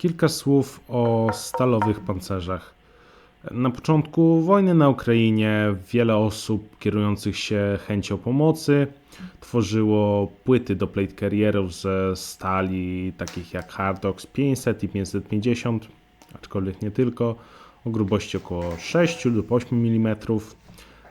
Kilka słów o stalowych pancerzach. Na początku wojny na Ukrainie wiele osób kierujących się chęcią pomocy tworzyło płyty do plate carrierów ze stali takich jak Hardox 500 i 550, aczkolwiek nie tylko, o grubości około 6 lub 8 mm.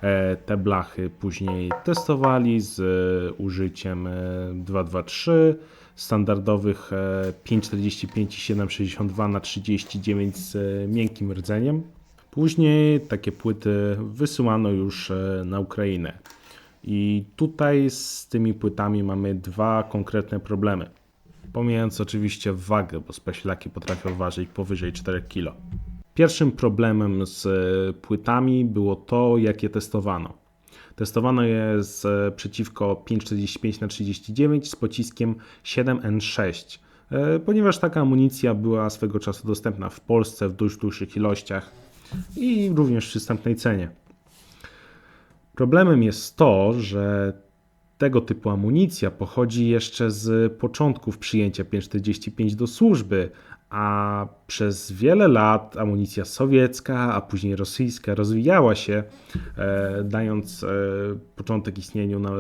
E, Te blachy później testowali z e, użyciem e, 223 standardowych e, 545 i 762 na 39 z miękkim rdzeniem. Później takie płyty wysyłano już na Ukrainę. I tutaj z tymi płytami mamy dwa konkretne problemy. Pomijając oczywiście wagę, bo speślaki potrafią ważyć powyżej 4 kg. Pierwszym problemem z e, płytami było to, jak je testowano. Testowano je z, e, przeciwko 5,45 na 39 z pociskiem 7N6, e, ponieważ taka amunicja była swego czasu dostępna w Polsce w dość dużych ilościach i również w przystępnej cenie. Problemem jest to, że tego typu amunicja pochodzi jeszcze z początków przyjęcia 545 do służby, a przez wiele lat amunicja sowiecka, a później rosyjska rozwijała się, e, dając e, początek istnieniu na,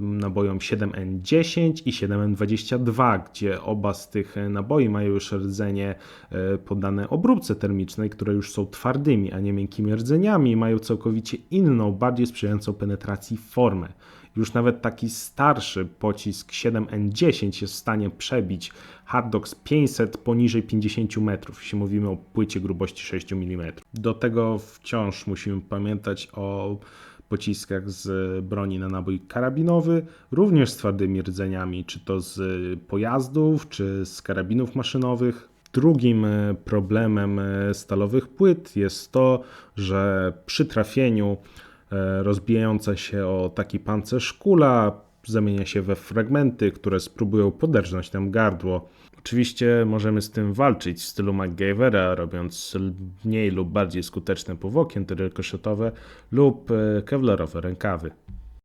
nabojom 7N10 i 7N22, gdzie oba z tych naboi mają już rdzenie e, poddane obróbce termicznej, które już są twardymi, a nie miękkimi rdzeniami mają całkowicie inną, bardziej sprzyjającą penetracji formę. Już nawet taki starszy pocisk 7N10 jest w stanie przebić Hardox 500 poniżej 50 metrów, jeśli mówimy o płycie grubości 6 mm. Do tego wciąż musimy pamiętać o pociskach z broni na nabój karabinowy, również z twardymi rdzeniami, czy to z pojazdów, czy z karabinów maszynowych. Drugim e, problemem e, stalowych płyt jest to, że przy trafieniu rozbijająca się o taki pancerz kula zamienia się we fragmenty, które spróbują poderżnąć nam gardło. Oczywiście możemy z tym walczyć w stylu MacGyvera, robiąc mniej lub bardziej skuteczne powłoki antyrykoszytowe lub e, kevlarowe rękawy.